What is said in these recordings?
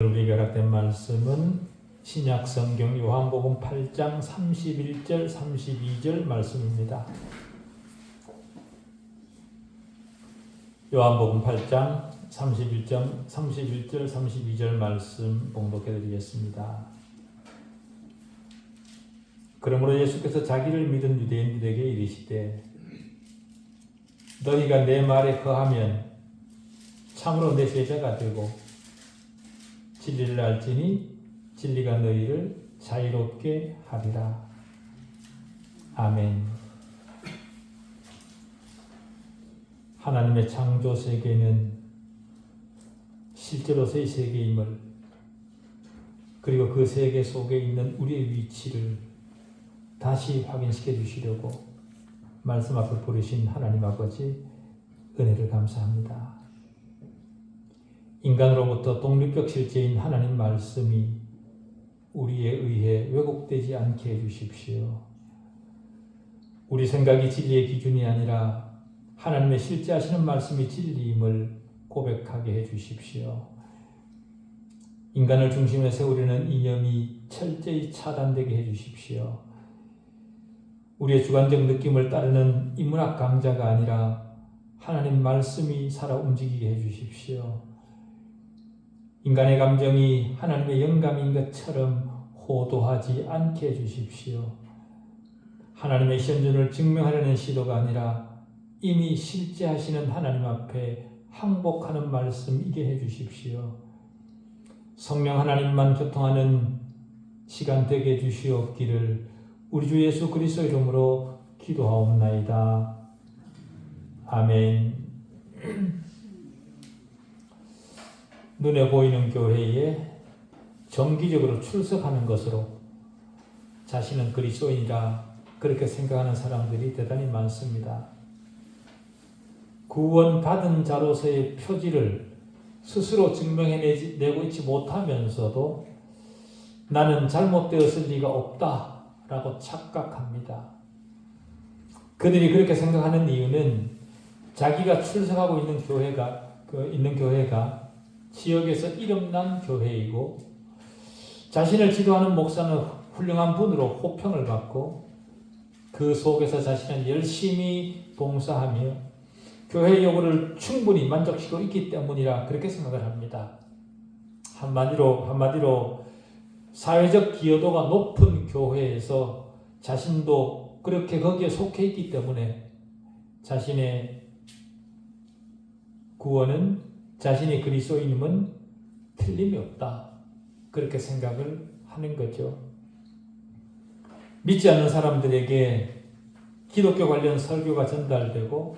우리에게 허락된 말씀은 신약 성경 요한복음 8장 31절 32절 말씀입니다. 요한복음 8장 31점 31절 32절 말씀 봉독해 드리겠습니다. 그러므로 예수께서 자기를 믿은 유대인들에게 이르시되 너희가 내 말에 거하면 참으로 내 제자가 되고 진리를 알지니 진리가 너희를 자유롭게 하리라. 아멘. 하나님의 창조 세계는 실제로서의 세계임을 그리고 그 세계 속에 있는 우리의 위치를 다시 확인시켜 주시려고 말씀 앞을 부르신 하나님 아버지 은혜를 감사합니다. 인간으로부터 독립적 실제인 하나님 말씀이 우리에 의해 왜곡되지 않게 해주십시오. 우리 생각이 진리의 기준이 아니라 하나님의 실제 하시는 말씀이 진리임을 고백하게 해주십시오. 인간을 중심에 세우려는 이념이 철저히 차단되게 해주십시오. 우리의 주관적 느낌을 따르는 인문학 강자가 아니라 하나님 말씀이 살아 움직이게 해주십시오. 인간의 감정이 하나님의 영감인 것처럼 호도하지 않게 해주십시오. 하나님의 현존을 증명하려는 시도가 아니라 이미 실제하시는 하나님 앞에 항복하는 말씀이게 해주십시오. 성령 하나님만 교통하는 시간 되게 해주시옵기를 우리 주 예수 그리스도 이름으로 기도하옵나이다. 아멘. 눈에 보이는 교회에 정기적으로 출석하는 것으로 자신은 그리스도인이라 그렇게 생각하는 사람들이 대단히 많습니다. 구원받은 자로서의 표지를 스스로 증명해내고 있지 못하면서도 나는 잘못되었을 리가 없다 라고 착각합니다. 그들이 그렇게 생각하는 이유는 자기가 출석하고 있는 교회가 그 있는 교회가 지역에서 이름난 교회이고 자신을 지도하는 목사는 훌륭한 분으로 호평을 받고 그 속에서 자신은 열심히 봉사하며 교회 요구를 충분히 만족시키고 있기 때문이라 그렇게 생각을 합니다. 한마디로 한마디로 사회적 기여도가 높은 교회에서 자신도 그렇게 거기에 속해 있기 때문에 자신의 구원은 자신이 그리스도인임은 틀림이 없다. 그렇게 생각을 하는 거죠. 믿지 않는 사람들에게 기독교 관련 설교가 전달되고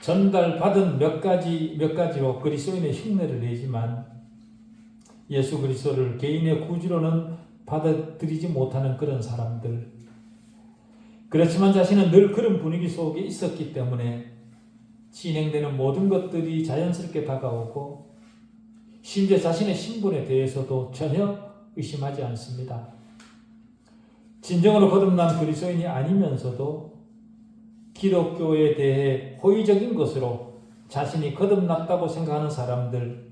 전달받은 몇 가지 몇 가지로 그리스도인의 흉내를 내지만 예수 그리스도를 개인의 구주로는 받아들이지 못하는 그런 사람들. 그렇지만 자신은 늘 그런 분위기 속에 있었기 때문에 진행되는 모든 것들이 자연스럽게 다가오고 심지어 자신의 신분에 대해서도 전혀 의심하지 않습니다. 진정으로 거듭난 그리스도인이 아니면서도 기독교에 대해 호의적인 것으로 자신이 거듭났다고 생각하는 사람들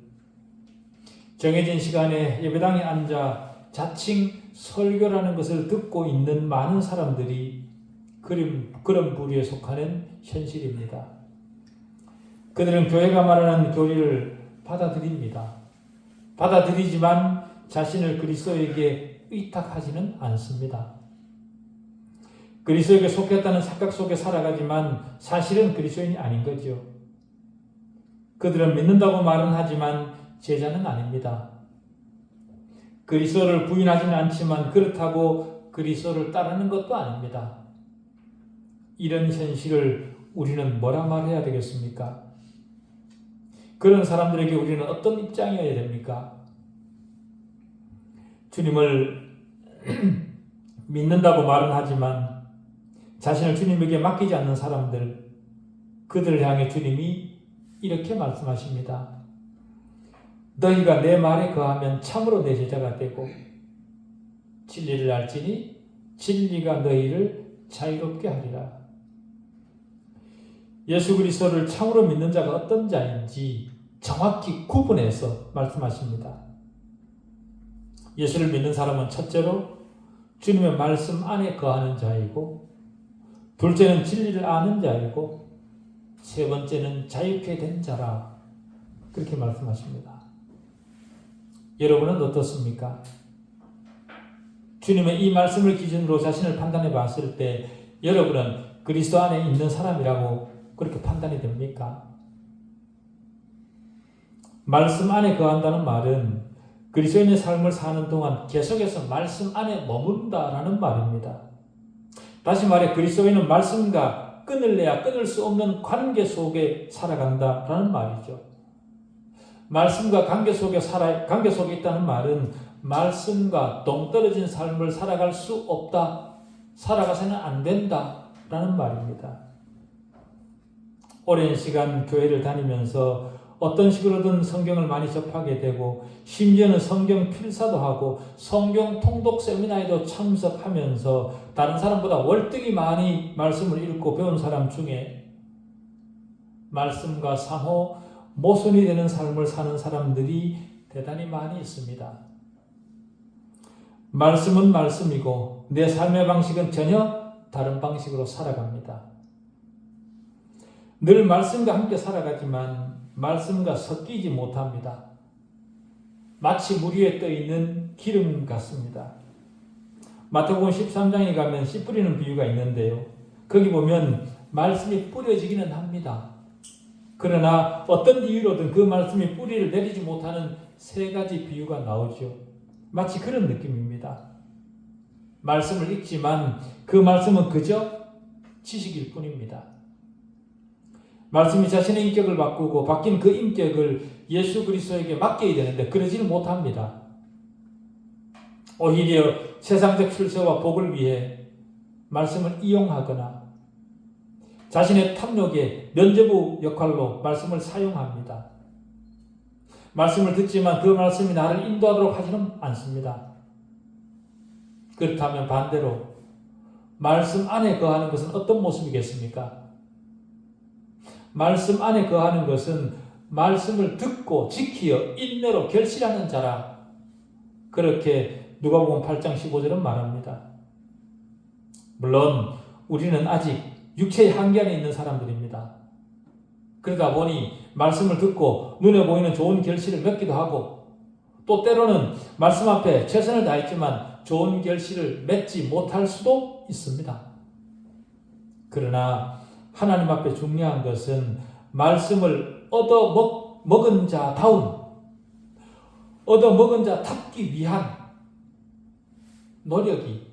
정해진 시간에 예배당에 앉아 자칭 설교라는 것을 듣고 있는 많은 사람들이 그런, 부류에 속하는 현실입니다. 그들은 교회가 말하는 교리를 받아들입니다. 받아들이지만 자신을 그리스도에게 의탁하지는 않습니다. 그리스도에게 속했다는 착각 속에 살아가지만 사실은 그리스도인이 아닌 거죠. 그들은 믿는다고 말은 하지만 제자는 아닙니다. 그리스도를 부인하지는 않지만 그렇다고 그리스도를 따르는 것도 아닙니다. 이런 현실을 우리는 뭐라 말해야 되겠습니까? 그런 사람들에게 우리는 어떤 입장이어야 됩니까? 주님을 믿는다고 말은 하지만 자신을 주님에게 맡기지 않는 사람들, 그들을 향해 주님이 이렇게 말씀하십니다. 너희가 내 말에 거하면 참으로 내 제자가 되고 진리를 알지니 진리가 너희를 자유롭게 하리라. 예수 그리스도를 참으로 믿는 자가 어떤 자인지 정확히 구분해서 말씀하십니다. 예수를 믿는 사람은 첫째로 주님의 말씀 안에 거하는 자이고 둘째는 진리를 아는 자이고 세 번째는 자유케 된 자라 그렇게 말씀하십니다. 여러분은 어떻습니까? 주님의 이 말씀을 기준으로 자신을 판단해 봤을 때 여러분은 그리스도 안에 있는 사람이라고 그렇게 판단이 됩니까? 말씀 안에 거한다는 말은 그리스도인의 삶을 사는 동안 계속해서 말씀 안에 머문다라는 말입니다. 다시 말해 그리스도인은 말씀과 끊을래야 끊을 수 없는 관계 속에 살아간다라는 말이죠. 말씀과 관계 속에 살아 관계 속에 있다는 말은 말씀과 동떨어진 삶을 살아갈 수 없다. 살아가서는 안 된다라는 말입니다. 오랜 시간 교회를 다니면서 어떤 식으로든 성경을 많이 접하게 되고 심지어는 성경 필사도 하고 성경 통독 세미나에도 참석하면서 다른 사람보다 월등히 많이 말씀을 읽고 배운 사람 중에 말씀과 상호 모순이 되는 삶을 사는 사람들이 대단히 많이 있습니다. 말씀은 말씀이고 내 삶의 방식은 전혀 다른 방식으로 살아갑니다. 늘 말씀과 함께 살아가지만 말씀과 섞이지 못합니다. 마치 물 위에 떠 있는 기름 같습니다. 마태복음 13장에 가면 씨 뿌리는 비유가 있는데요. 거기 보면 말씀이 뿌려지기는 합니다. 그러나 어떤 이유로든 그 말씀이 뿌리를 내리지 못하는 세 가지 비유가 나오죠. 마치 그런 느낌입니다. 말씀을 읽지만 그 말씀은 그저 지식일 뿐입니다. 말씀이 자신의 인격을 바꾸고 바뀐 그 인격을 예수 그리스도에게 맡겨야 되는데 그러지는 못합니다. 오히려 세상적 출세와 복을 위해 말씀을 이용하거나 자신의 탐욕의 면죄부 역할로 말씀을 사용합니다. 말씀을 듣지만 그 말씀이 나를 인도하도록 하지는 않습니다. 그렇다면 반대로 말씀 안에 거하는 것은 어떤 모습이겠습니까? 말씀 안에 거하는 것은 말씀을 듣고 지키어 인내로 결실하는 자라. 그렇게 누가복음 8장 15절은 말합니다. 물론 우리는 아직 육체의 한계 안에 있는 사람들입니다. 그러다 보니 말씀을 듣고 눈에 보이는 좋은 결실을 맺기도 하고 또 때로는 말씀 앞에 최선을 다했지만 좋은 결실을 맺지 못할 수도 있습니다. 그러나 하나님 앞에 중요한 것은 말씀을 얻어 먹, 먹은 자다운 얻어 먹은 자답기 위한 노력이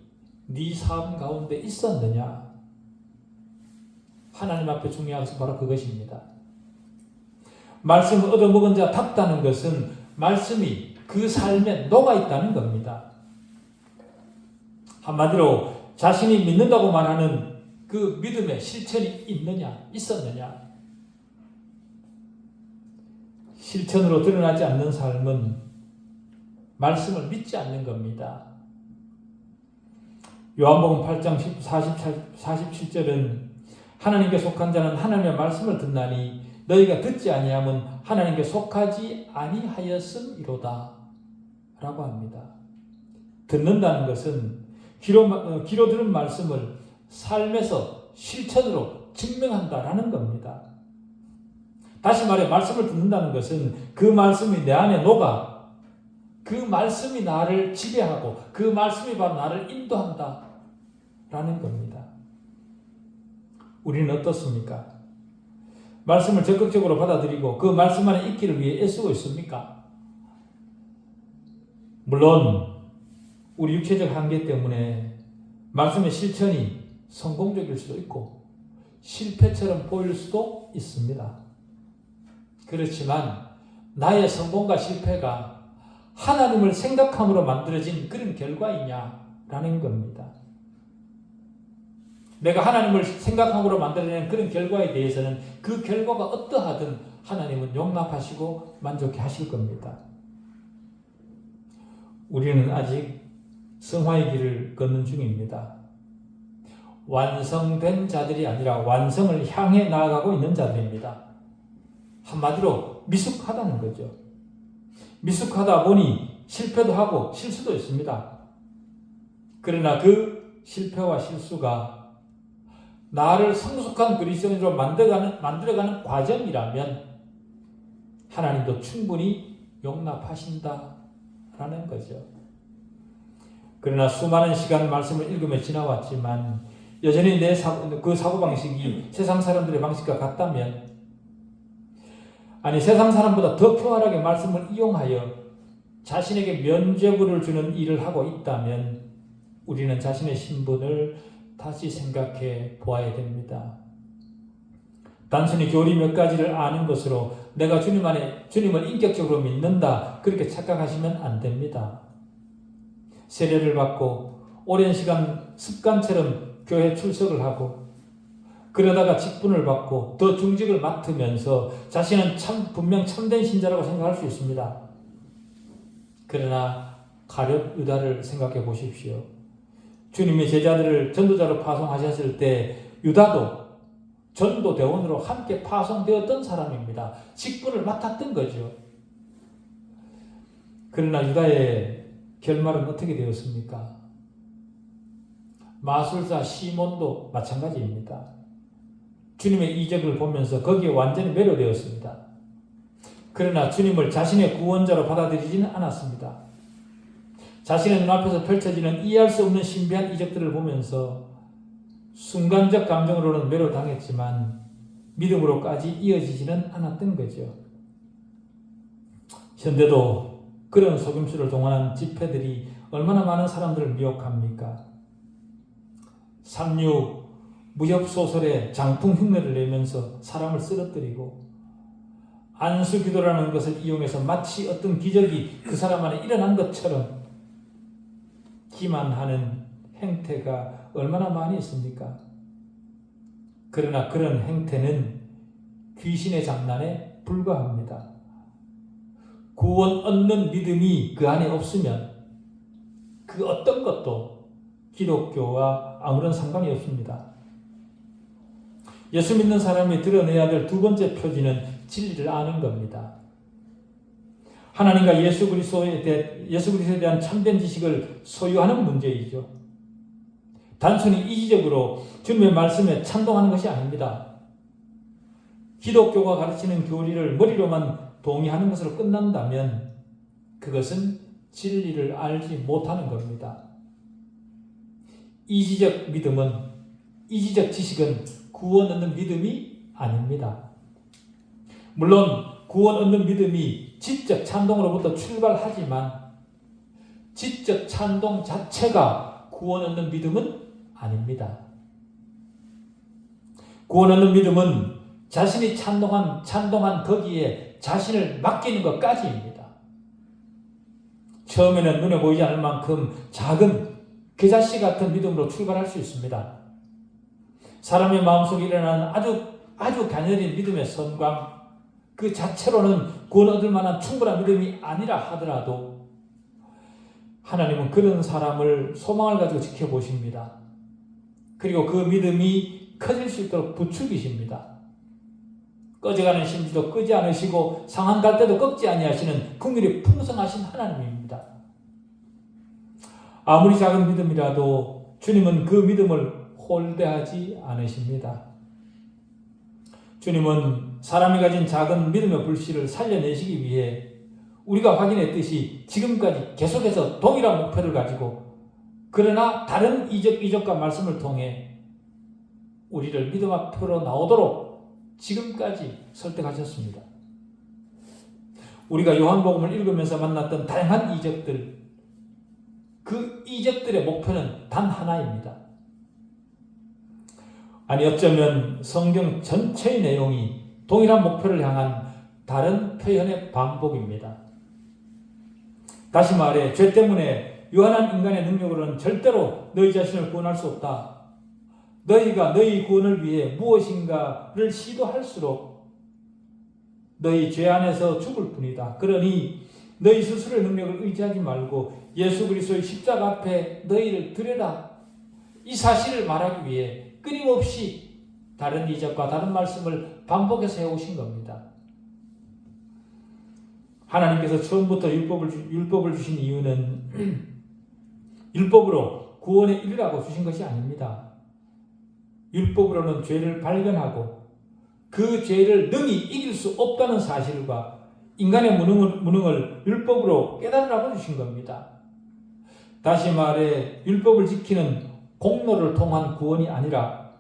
네 삶 가운데 있었느냐? 하나님 앞에 중요한 것은 바로 그것입니다. 말씀을 얻어 먹은 자답다는 것은 말씀이 그 삶에 녹아 있다는 겁니다. 한마디로 자신이 믿는다고 말하는 그 믿음의 실천이 있느냐, 있었느냐. 실천으로 드러나지 않는 삶은 말씀을 믿지 않는 겁니다. 요한복음 8장 47절은 하나님께 속한 자는 하나님의 말씀을 듣나니 너희가 듣지 아니함은 하나님께 속하지 아니하였음이로다 라고 합니다. 듣는다는 것은 귀로, 귀로 들은 말씀을 삶에서 실천으로 증명한다라는 겁니다. 다시 말해 말씀을 듣는다는 것은 그 말씀이 내 안에 녹아 그 말씀이 나를 지배하고 그 말씀이 바로 나를 인도한다라는 겁니다. 우리는 어떻습니까? 말씀을 적극적으로 받아들이고 그 말씀 안에 있기를 위해 애쓰고 있습니까? 물론 우리 육체적 한계 때문에 말씀의 실천이 성공적일 수도 있고 실패처럼 보일 수도 있습니다. 그렇지만 나의 성공과 실패가 하나님을 생각함으로 만들어진 그런 결과이냐라는 겁니다. 내가 하나님을 생각함으로 만들어낸 그런 결과에 대해서는 그 결과가 어떠하든 하나님은 용납하시고 만족해 하실 겁니다. 우리는 아직 성화의 길을 걷는 중입니다. 완성된 자들이 아니라 완성을 향해 나아가고 있는 자들입니다. 한마디로 미숙하다는 거죠. 미숙하다 보니 실패도 하고 실수도 있습니다. 그러나 그 실패와 실수가 나를 성숙한 그리스도인으로 만들어가는, 만들어가는 과정이라면 하나님도 충분히 용납하신다라는 거죠. 그러나 수많은 시간 말씀을 읽으며 지나왔지만 여전히 내 사고, 그 사고방식이 세상 사람들의 방식과 같다면 아니 세상 사람보다 더 쾌활하게 말씀을 이용하여 자신에게 면죄부를 주는 일을 하고 있다면 우리는 자신의 신분을 다시 생각해 보아야 됩니다. 단순히 교리 몇 가지를 아는 것으로 내가 주님 안에 주님을 인격적으로 믿는다 그렇게 착각하시면 안 됩니다. 세례를 받고 오랜 시간 습관처럼 교회 출석을 하고 그러다가 직분을 받고 더 중직을 맡으면서 자신은 참 분명 참된 신자라고 생각할 수 있습니다. 그러나 가룟 유다를 생각해 보십시오. 주님의 제자들을 전도자로 파송하셨을 때 유다도 전도 대원으로 함께 파송되었던 사람입니다. 직분을 맡았던 거죠. 그러나 유다의 결말은 어떻게 되었습니까? 마술사 시몬도 마찬가지입니다. 주님의 이적을 보면서 거기에 완전히 매료되었습니다. 그러나 주님을 자신의 구원자로 받아들이지는 않았습니다. 자신의 눈앞에서 펼쳐지는 이해할 수 없는 신비한 이적들을 보면서 순간적 감정으로는 매료당했지만 믿음으로까지 이어지지는 않았던 거죠. 현대도 그런 속임수를 동원한 집회들이 얼마나 많은 사람들을 미혹합니까? 삼류 무협 소설의 장풍 흉내를 내면서 사람을 쓰러뜨리고 안수 기도라는 것을 이용해서 마치 어떤 기적이 그 사람 안에 일어난 것처럼 기만하는 행태가 얼마나 많이 있습니까? 그러나 그런 행태는 귀신의 장난에 불과합니다. 구원 얻는 믿음이 그 안에 없으면 그 어떤 것도 기독교와 아무런 상관이 없습니다. 예수 믿는 사람이 드러내야 될 두 번째 표지는 진리를 아는 겁니다. 하나님과 예수 그리스도에 대해 예수 그리스도에 대한 참된 지식을 소유하는 문제이죠. 단순히 이기적으로 주님의 말씀에 찬동하는 것이 아닙니다. 기독교가 가르치는 교리를 머리로만 동의하는 것으로 끝난다면 그것은 진리를 알지 못하는 겁니다. 이지적 믿음은 이지적 지식은 구원 얻는 믿음이 아닙니다. 물론 구원 얻는 믿음이 지적 찬동으로부터 출발하지만 지적 찬동 자체가 구원 얻는 믿음은 아닙니다. 구원 얻는 믿음은 자신이 찬동한 찬동한 거기에 자신을 맡기는 것까지입니다. 처음에는 눈에 보이지 않을 만큼 작은 계자씨 같은 믿음으로 출발할 수 있습니다. 사람의 마음속에 일어나는 아주 아주 가녀린 믿음의 선광 그 자체로는 구원 얻을 만한 충분한 믿음이 아니라 하더라도 하나님은 그런 사람을 소망을 가지고 지켜보십니다. 그리고 그 믿음이 커질 수 있도록 부추기십니다. 꺼져가는 심지도 끄지 않으시고 상한 갈 때도 꺾지 아니하시는 국률이 풍성하신 하나님입니다. 아무리 작은 믿음이라도 주님은 그 믿음을 홀대하지 않으십니다. 주님은 사람이 가진 작은 믿음의 불씨를 살려내시기 위해 우리가 확인했듯이 지금까지 계속해서 동일한 목표를 가지고 그러나 다른 이적, 이적과 말씀을 통해 우리를 믿음 앞으로 나오도록 지금까지 설득하셨습니다. 우리가 요한복음을 읽으면서 만났던 다양한 이적들, 그 이적들의 목표는 단 하나입니다. 아니 어쩌면 성경 전체의 내용이 동일한 목표를 향한 다른 표현의 반복입니다. 다시 말해 죄 때문에 유한한 인간의 능력으로는 절대로 너희 자신을 구원할 수 없다. 너희가 너희 구원을 위해 무엇인가를 시도할수록 너희 죄 안에서 죽을 뿐이다. 그러니 너희 스스로의 능력을 의지하지 말고 예수 그리스도의 십자가 앞에 너희를 드려라. 이 사실을 말하기 위해 끊임없이 다른 이적과 다른 말씀을 반복해서 해오신 겁니다. 하나님께서 처음부터 율법을, 주- 율법을 주신 이유는 율법으로 구원에 이르라고 주신 것이 아닙니다. 율법으로는 죄를 발견하고 그 죄를 능히 이길 수 없다는 사실과 인간의 무능을, 무능을 율법으로 깨달으라고 주신 겁니다. 다시 말해 율법을 지키는 공로를 통한 구원이 아니라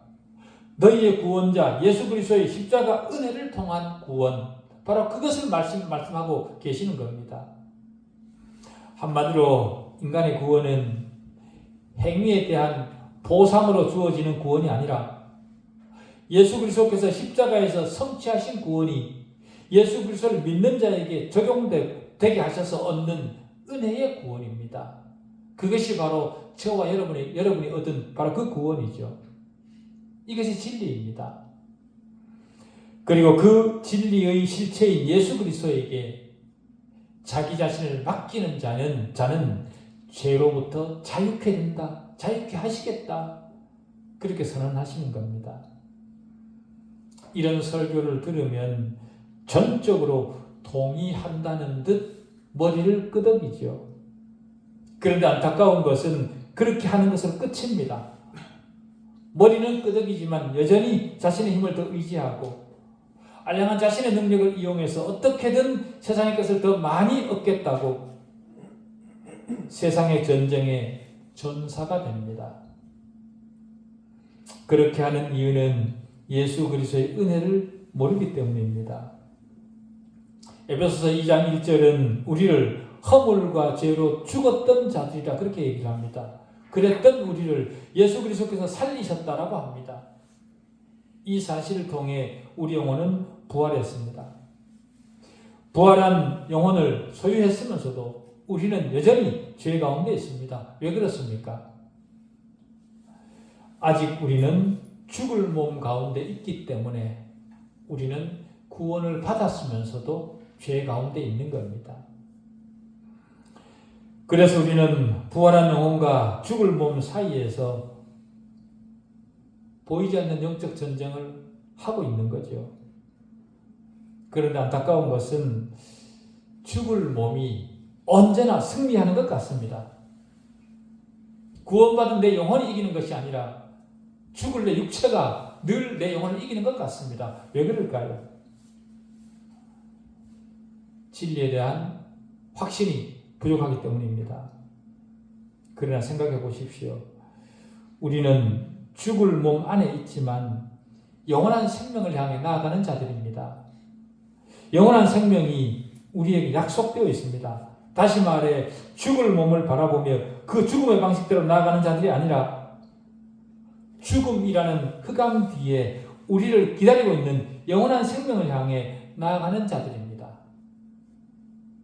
너희의 구원자 예수 그리스도의 십자가 은혜를 통한 구원 바로 그것을 말씀, 말씀하고 계시는 겁니다. 한마디로 인간의 구원은 행위에 대한 보상으로 주어지는 구원이 아니라 예수 그리스도께서 십자가에서 성취하신 구원이 예수 그리스도를 믿는 자에게 적용되게 하셔서 얻는 은혜의 구원입니다. 그것이 바로 저와 여러분이 여러분이 얻은 바로 그 구원이죠. 이것이 진리입니다. 그리고 그 진리의 실체인 예수 그리스도에게 자기 자신을 맡기는 자는 자는 죄로부터 자유케 된다. 자유케 하시겠다. 그렇게 선언하시는 겁니다. 이런 설교를 들으면 전적으로 동의한다는 듯 머리를 끄덕이죠. 그런데 안타까운 것은 그렇게 하는 것은 끝입니다. 머리는 끄덕이지만 여전히 자신의 힘을 더 의지하고 알량한 자신의 능력을 이용해서 어떻게든 세상의 것을 더 많이 얻겠다고 세상의 전쟁의 전사가 됩니다. 그렇게 하는 이유는 예수 그리스도의 은혜를 모르기 때문입니다. 에베소서 2장 1절은 우리를 허물과 죄로 죽었던 자들이라 그렇게 얘기를 합니다. 그랬던 우리를 예수 그리스도께서 살리셨다라고 합니다. 이 사실을 통해 우리 영혼은 부활했습니다. 부활한 영혼을 소유했으면서도 우리는 여전히 죄 가운데 있습니다. 왜 그렇습니까? 아직 우리는 죽을 몸 가운데 있기 때문에 우리는 구원을 받았으면서도 죄 가운데 있는 겁니다. 그래서 우리는 부활한 영혼과 죽을 몸 사이에서 보이지 않는 영적 전쟁을 하고 있는 거죠. 그런데 안타까운 것은 죽을 몸이 언제나 승리하는 것 같습니다. 구원받은 내 영혼이 이기는 것이 아니라 죽을 내 육체가 늘 내 영혼을 이기는 것 같습니다. 왜 그럴까요? 진리에 대한 확신이 부족하기 때문입니다. 그러나 생각해 보십시오. 우리는 죽을 몸 안에 있지만 영원한 생명을 향해 나아가는 자들입니다. 영원한 생명이 우리에게 약속되어 있습니다. 다시 말해 죽을 몸을 바라보며 그 죽음의 방식대로 나아가는 자들이 아니라 죽음이라는 흑암 뒤에 우리를 기다리고 있는 영원한 생명을 향해 나아가는 자들입니다.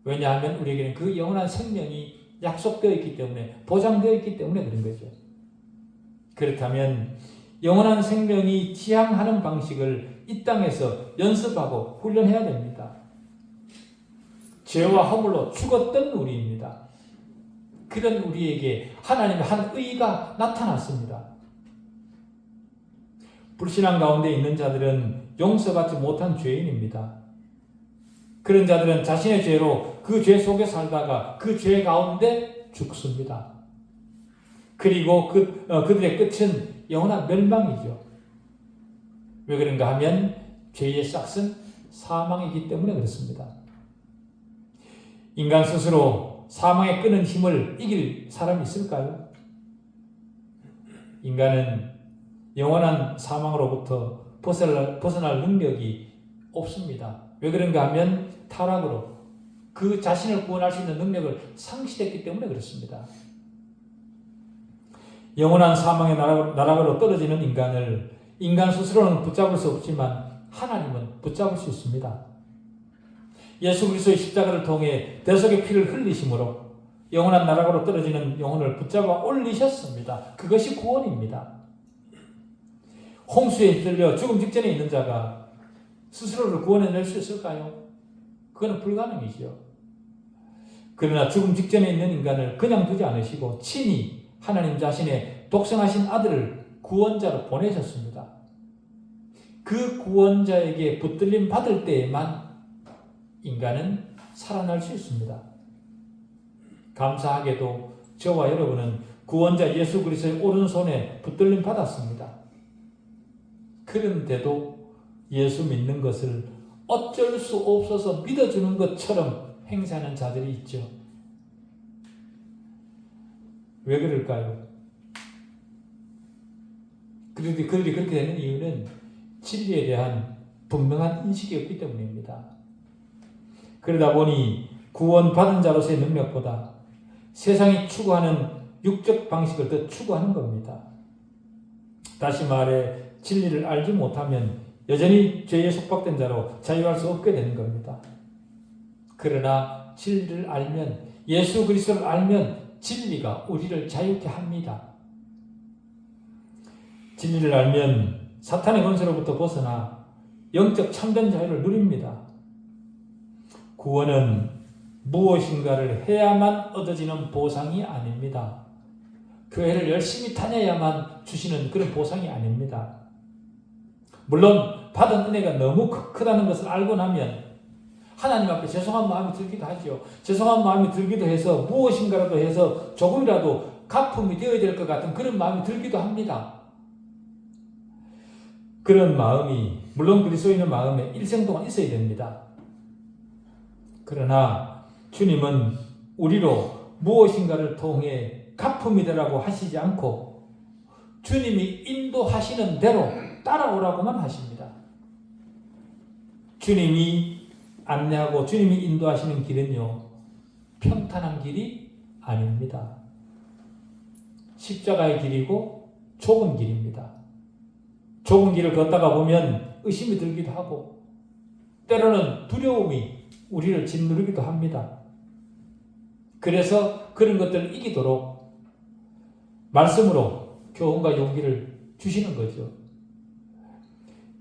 왜냐하면 우리에게는 그 영원한 생명이 약속되어 있기 때문에 보장되어 있기 때문에 그런 거죠. 그렇다면 영원한 생명이 지향하는 방식을 이 땅에서 연습하고 훈련해야 됩니다. 죄와 허물로 죽었던 우리입니다. 그런 우리에게 하나님의 한 의가 나타났습니다. 불신앙 가운데 있는 자들은 용서받지 못한 죄인입니다. 그런 자들은 자신의 죄로 그 죄 속에 살다가 그 죄 가운데 죽습니다. 그리고 그, 어, 그들의 끝은 영원한 멸망이죠. 왜 그런가 하면 죄의 싹은 사망이기 때문에 그렇습니다. 인간 스스로 사망에 끄는 힘을 이길 사람이 있을까요? 인간은 영원한 사망으로부터 벗어날, 벗어날 능력이 없습니다. 왜 그런가 하면 타락으로 그 자신을 구원할 수 있는 능력을 상실했기 때문에 그렇습니다. 영원한 사망의 나락, 나락으로 떨어지는 인간을 인간 스스로는 붙잡을 수 없지만 하나님은 붙잡을 수 있습니다. 예수 그리스도의 십자가를 통해 대속의 피를 흘리심으로 영원한 나락으로 떨어지는 영혼을 붙잡아 올리셨습니다. 그것이 구원입니다. 홍수에 휩쓸려 죽음 직전에 있는 자가 스스로를 구원해낼 수 있을까요? 그건 불가능이죠. 그러나 죽음 직전에 있는 인간을 그냥 두지 않으시고 친히 하나님 자신의 독생하신 아들을 구원자로 보내셨습니다. 그 구원자에게 붙들림 받을 때에만 인간은 살아날 수 있습니다. 감사하게도 저와 여러분은 구원자 예수 그리스도의 오른손에 붙들림 받았습니다. 그런데도 예수 믿는 것을 어쩔 수 없어서 믿어주는 것처럼 행세하는 자들이 있죠. 왜 그럴까요? 그들이, 그들이 그렇게 되는 이유는 진리에 대한 분명한 인식이 없기 때문입니다. 그러다 보니 구원받은 자로서의 능력보다 세상이 추구하는 육적 방식을 더 추구하는 겁니다. 다시 말해 진리를 알지 못하면 여전히 죄에 속박된 자로 자유할 수 없게 되는 겁니다. 그러나 진리를 알면 예수 그리스도를 알면 진리가 우리를 자유케 합니다. 진리를 알면 사탄의 권세로부터 벗어나 영적 참된 자유를 누립니다. 구원은 무엇인가를 해야만 얻어지는 보상이 아닙니다. 교회를 열심히 다녀야만 주시는 그런 보상이 아닙니다. 물론 받은 은혜가 너무 크다는 것을 알고 나면 하나님 앞에 죄송한 마음이 들기도 하죠. 죄송한 마음이 들기도 해서 무엇인가라도 해서 조금이라도 가품이 되어야 될 것 같은 그런 마음이 들기도 합니다. 그런 마음이 물론 그리스도인의 마음에 일생 동안 있어야 됩니다. 그러나 주님은 우리로 무엇인가를 통해 가품이 되라고 하시지 않고 주님이 인도하시는 대로 따라오라고만 하십니다. 주님이 안내하고 주님이 인도하시는 길은요, 평탄한 길이 아닙니다. 십자가의 길이고 좁은 길입니다. 좁은 길을 걷다가 보면 의심이 들기도 하고, 때로는 두려움이 우리를 짓누르기도 합니다. 그래서 그런 것들을 이기도록 말씀으로 교훈과 용기를 주시는 거죠.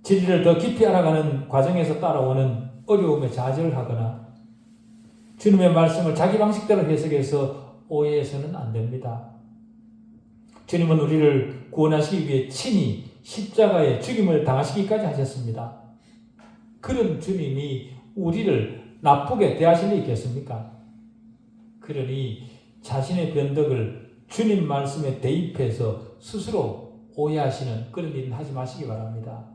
진리를 더 깊이 알아가는 과정에서 따라오는 어려움에 좌절하거나 주님의 말씀을 자기 방식대로 해석해서 오해해서는 안 됩니다. 주님은 우리를 구원하시기 위해 친히 십자가에 죽임을 당하시기까지 하셨습니다. 그런 주님이 우리를 나쁘게 대하실 리 있겠습니까? 그러니 자신의 변덕을 주님 말씀에 대입해서 스스로 오해하시는 그런 일은 하지 마시기 바랍니다.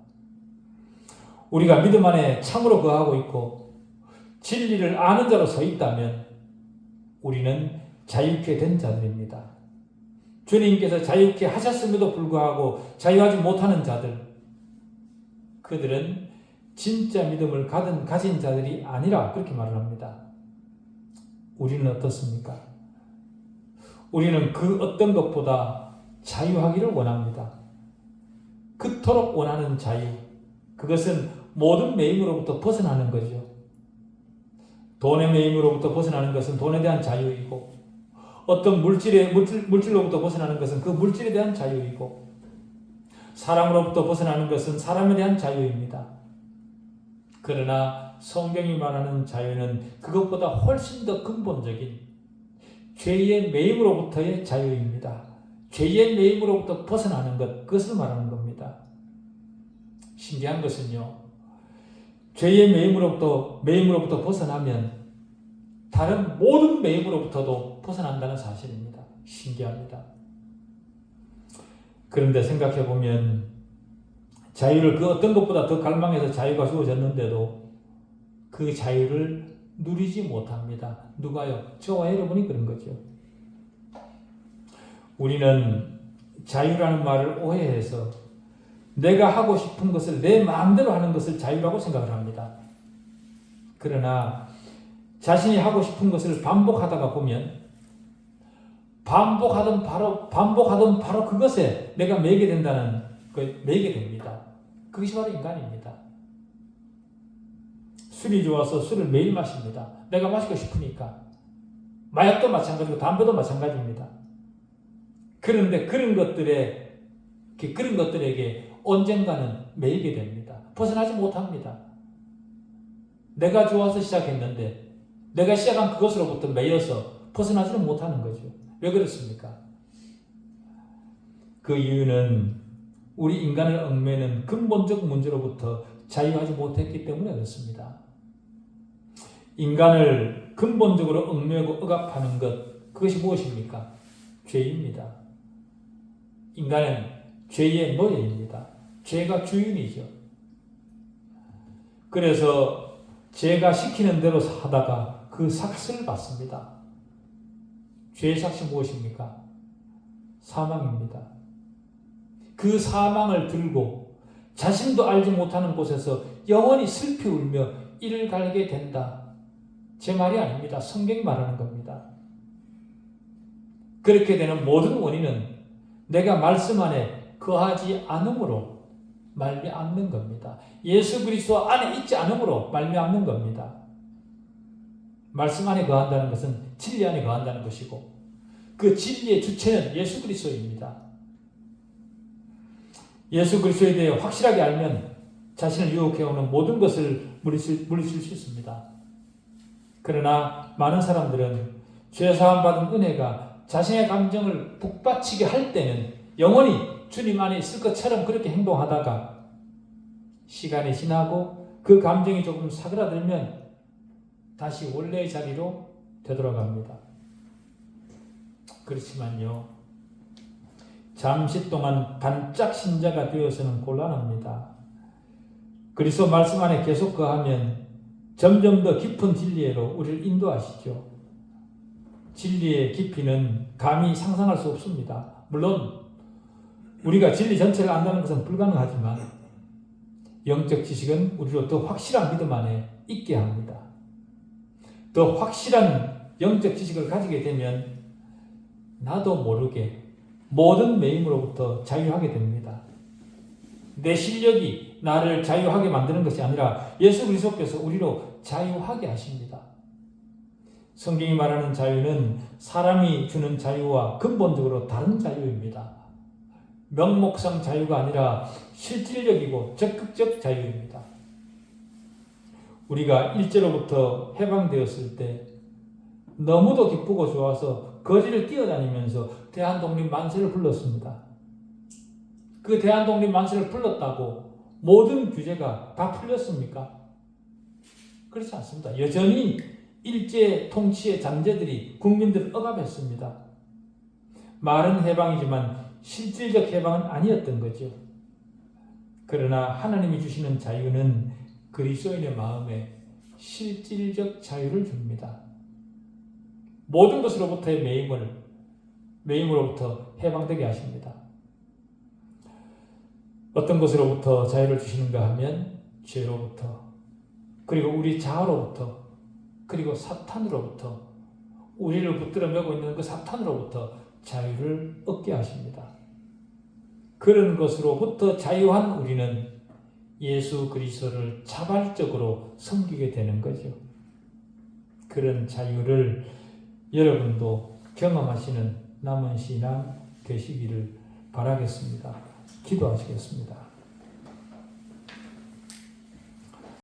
우리가 믿음 안에 참으로 거하고 있고 진리를 아는 자로 서 있다면 우리는 자유케 된 자들입니다. 주님께서 자유케 하셨음에도 불구하고 자유하지 못하는 자들, 그들은 진짜 믿음을 가진, 가진 자들이 아니라 그렇게 말을 합니다. 우리는 어떻습니까? 우리는 그 어떤 것보다 자유하기를 원합니다. 그토록 원하는 자유. 그것은 모든 매임으로부터 벗어나는 거죠. 돈의 매임으로부터 벗어나는 것은 돈에 대한 자유이고, 어떤 물질의, 물질, 물질로부터 벗어나는 것은 그 물질에 대한 자유이고, 사람으로부터 벗어나는 것은 사람에 대한 자유입니다. 그러나 성경이 말하는 자유는 그것보다 훨씬 더 근본적인 죄의 매임으로부터의 자유입니다. 죄의 매임으로부터 벗어나는 것, 그것을 말하는 겁니다. 신기한 것은요, 죄의 매임으로부터, 매임으로부터 벗어나면 다른 모든 매임으로부터도 벗어난다는 사실입니다. 신기합니다. 그런데 생각해 보면 자유를 그 어떤 것보다 더 갈망해서 자유가 주어졌는데도 그 자유를 누리지 못합니다. 누가요? 저와 여러분이 그런 거죠. 우리는 자유라는 말을 오해해서 내가 하고 싶은 것을 내 마음대로 하는 것을 자유라고 생각을 합니다. 그러나 자신이 하고 싶은 것을 반복하다가 보면 반복하던 바로 반복하던 바로 그것에 내가 매게 된다는 그 매게 됩니다. 그것이 바로 인간입니다. 술이 좋아서 술을 매일 마십니다. 내가 마시고 싶으니까. 마약도 마찬가지고 담배도 마찬가지입니다. 그런데 그런 것들에 그런 것들에게 언젠가는 매이게 됩니다. 벗어나지 못합니다. 내가 좋아서 시작했는데 내가 시작한 그것으로부터 매여서 벗어나지는 못하는 거죠. 왜 그렇습니까? 그 이유는 우리 인간을 얽매는 근본적 문제로부터 자유하지 못했기 때문에 그렇습니다. 인간을 근본적으로 얽매고 억압하는 것 그것이 무엇입니까? 죄입니다. 인간은 죄의 노예입니다. 죄가 주인이죠. 그래서 죄가 시키는 대로 하다가 그 삭스를 받습니다. 죄의 삭시 무엇입니까? 사망입니다. 그 사망을 들고 자신도 알지 못하는 곳에서 영원히 슬피 울며 이를 갈게 된다. 제 말이 아닙니다. 성경이 말하는 겁니다. 그렇게 되는 모든 원인은 내가 말씀 안에 거하지 않음으로 말미암는 겁니다. 예수 그리스도 안에 있지 않음으로 말미암는 겁니다. 말씀 안에 거한다는 것은 진리 안에 거한다는 것이고 그 진리의 주체는 예수 그리스도입니다. 예수 그리스도에 대해 확실하게 알면 자신을 유혹해오는 모든 것을 물리칠, 물리칠 수 있습니다. 그러나 많은 사람들은 죄사함 받은 은혜가 자신의 감정을 북받치게 할 때는 영원히 주님 안에 있을 것처럼 그렇게 행동하다가 시간이 지나고 그 감정이 조금 사그라들면 다시 원래의 자리로 되돌아갑니다. 그렇지만요, 잠시 동안 단짝 신자가 되어서는 곤란합니다. 그리스도 말씀 안에 계속 거하면 점점 더 깊은 진리로 우리를 인도하시죠. 진리의 깊이는 감히 상상할 수 없습니다. 물론 우리가 진리 전체를 안다는 것은 불가능하지만 영적 지식은 우리로 더 확실한 믿음 안에 있게 합니다. 더 확실한 영적 지식을 가지게 되면 나도 모르게 모든 매임으로부터 자유하게 됩니다. 내 실력이 나를 자유하게 만드는 것이 아니라 예수 그리스도께서 우리로 자유하게 하십니다. 성경이 말하는 자유는 사람이 주는 자유와 근본적으로 다른 자유입니다. 명목상 자유가 아니라 실질적이고 적극적 자유입니다. 우리가 일제로부터 해방되었을 때 너무도 기쁘고 좋아서 거리를 뛰어다니면서 대한독립 만세를 불렀습니다. 그 대한독립 만세를 불렀다고 모든 규제가 다 풀렸습니까? 그렇지 않습니다. 여전히 일제 통치의 잔재들이 국민들을 억압했습니다. 말은 해방이지만 실질적 해방은 아니었던 거죠. 그러나 하나님이 주시는 자유는 그리스도인의 마음에 실질적 자유를 줍니다. 모든 것으로부터의 매임을 매임으로부터 해방되게 하십니다. 어떤 것으로부터 자유를 주시는가 하면 죄로부터 그리고 우리 자아로부터 그리고 사탄으로부터 우리를 붙들어 매고 있는 그 사탄으로부터 자유를 얻게 하십니다. 그런 것으로부터 자유한 우리는 예수 그리스도를 자발적으로 섬기게 되는 거죠. 그런 자유를 여러분도 경험하시는 남은 신앙 되시기를 바라겠습니다. 기도하시겠습니다.